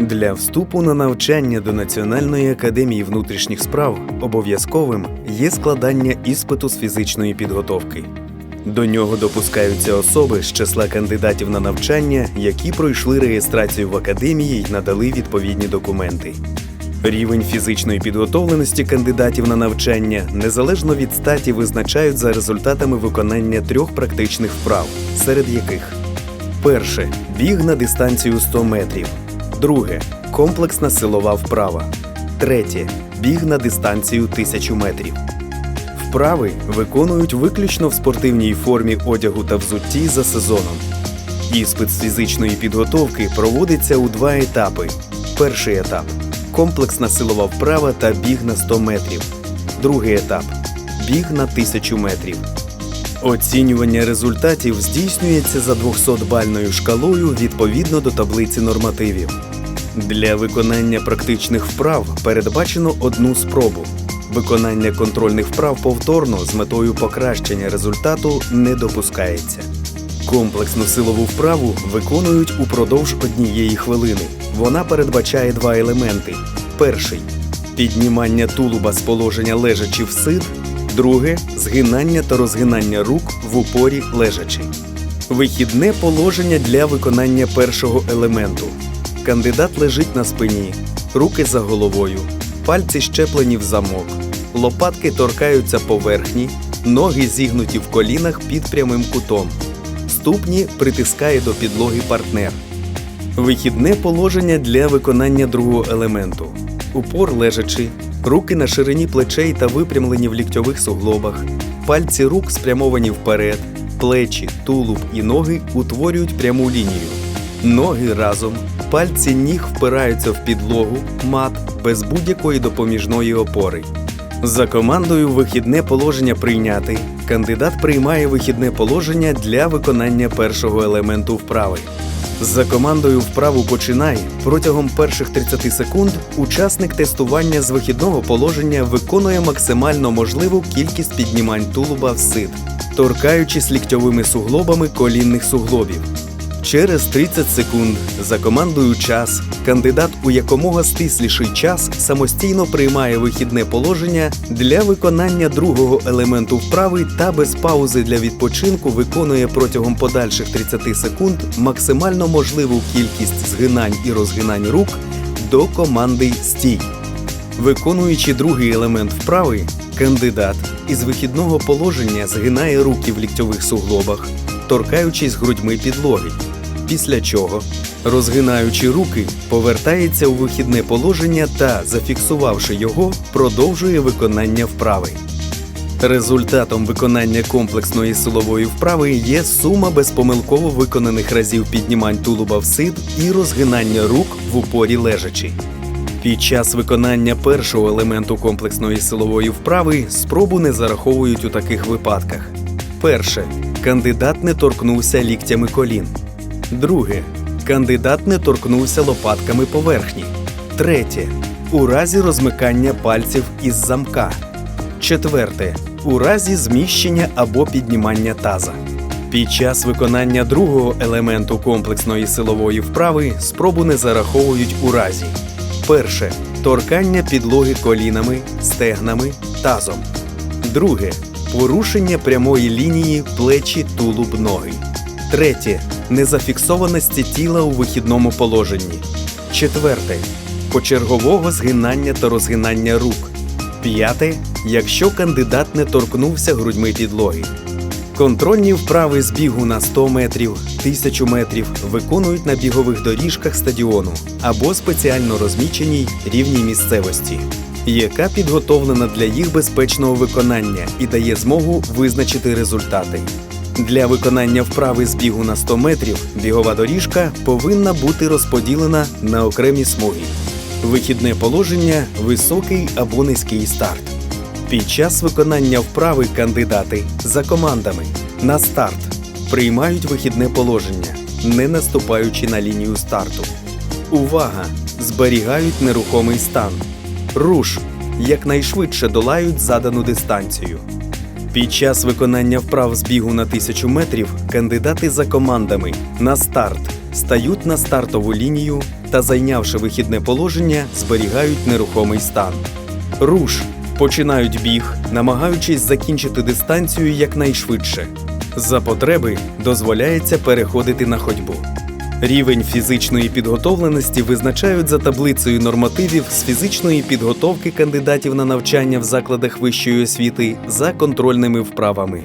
Для вступу на навчання до Національної академії внутрішніх справ обов'язковим є складання іспиту з фізичної підготовки. До нього допускаються особи з числа кандидатів на навчання, які пройшли реєстрацію в академії й надали відповідні документи. Рівень фізичної підготовленості кандидатів на навчання незалежно від статі визначають за результатами виконання трьох практичних вправ, серед яких перше біг на дистанцію 100 метрів, друге комплексна силова вправа, третє біг на дистанцію 1000 метрів. Вправи виконують виключно в спортивній формі одягу та взутті за сезоном. Іспит з фізичної підготовки проводиться у два етапи. Перший етап комплексна силова вправа та біг на 100 метрів. Другий етап біг на 1000 метрів. Оцінювання результатів здійснюється за 200-бальною шкалою відповідно до таблиці нормативів. Для виконання практичних вправ передбачено одну спробу. Виконання контрольних вправ повторно з метою покращення результату не допускається. Комплексну силову вправу виконують упродовж однієї хвилини. Вона передбачає два елементи: перший піднімання тулуба з положення лежачи в сид, друге згинання та розгинання рук в упорі лежачи. Вихідне положення для виконання першого елементу. Кандидат лежить на спині, руки за головою, пальці щеплені в замок, лопатки торкаються поверхні, ноги зігнуті в колінах під прямим кутом. Ступні притискає до підлоги партнер. Вихідне положення для виконання другого елементу. Упор лежачи, руки на ширині плечей та випрямлені в ліктьових суглобах, пальці рук спрямовані вперед, плечі, тулуб і ноги утворюють пряму лінію. Ноги разом, пальці ніг впираються в підлогу, мат без будь-якої допоміжної опори. За командою вихідне положення прийняти. Кандидат приймає вихідне положення для виконання першого елементу вправи. За командою вправу починай. Протягом перших 30 секунд учасник тестування з вихідного положення виконує максимально можливу кількість піднімань тулуба в сид, торкаючись ліктьовими суглобами колінних суглобів. Через 30 секунд за командою час кандидат у якомога стисліший час самостійно приймає вихідне положення для виконання другого елементу вправи та без паузи для відпочинку виконує протягом подальших 30 секунд максимально можливу кількість згинань і розгинань рук до команди стій. Виконуючи другий елемент вправи, кандидат із вихідного положення згинає руки в ліктьових суглобах, торкаючись грудьми підлоги. Після чого, розгинаючи руки, повертається у вихідне положення та, зафіксувавши його, продовжує виконання вправи. Результатом виконання комплексної силової вправи є сума безпомилково виконаних разів піднімань тулуба в сид і розгинання рук в упорі лежачи. Під час виконання першого елементу комплексної силової вправи спробу не зараховують у таких випадках. Перше. Кандидат не торкнувся ліктями колін. Друге. Кандидат не торкнувся лопатками поверхні. Третє. У разі розмикання пальців із замка. Четверте. У разі зміщення або піднімання таза. Під час виконання другого елементу комплексної силової вправи спробу не зараховують у разі. Перше. Торкання підлоги колінами, стегнами, тазом. Друге. Порушення прямої лінії плечі тулуб ноги. Третє. Незафіксованості тіла у вихідному положенні. Четверте. Почергового згинання та розгинання рук. П'яте. Якщо кандидат не торкнувся грудьми підлоги. Контрольні вправи з бігу на 100 метрів, 1000 метрів виконують на бігових доріжках стадіону або спеціально розміченій рівній місцевості, яка підготовлена для їх безпечного виконання і дає змогу визначити результати. Для виконання вправи з бігу на 100 метрів бігова доріжка повинна бути розподілена на окремі смуги. Вихідне положення високий або низький старт. Під час виконання вправи кандидати за командами на старт приймають вихідне положення, не наступаючи на лінію старту. Увага! Зберігають нерухомий стан. Руш якнайшвидше долають задану дистанцію. Під час виконання вправ з бігу на 1000 метрів кандидати за командами на старт стають на стартову лінію, та зайнявши вихідне положення, зберігають нерухомий стан. Руш починають біг, намагаючись закінчити дистанцію якнайшвидше. За потреби дозволяється переходити на ходьбу. Рівень фізичної підготовленості визначають за таблицею нормативів з фізичної підготовки кандидатів на навчання в закладах вищої освіти за контрольними вправами.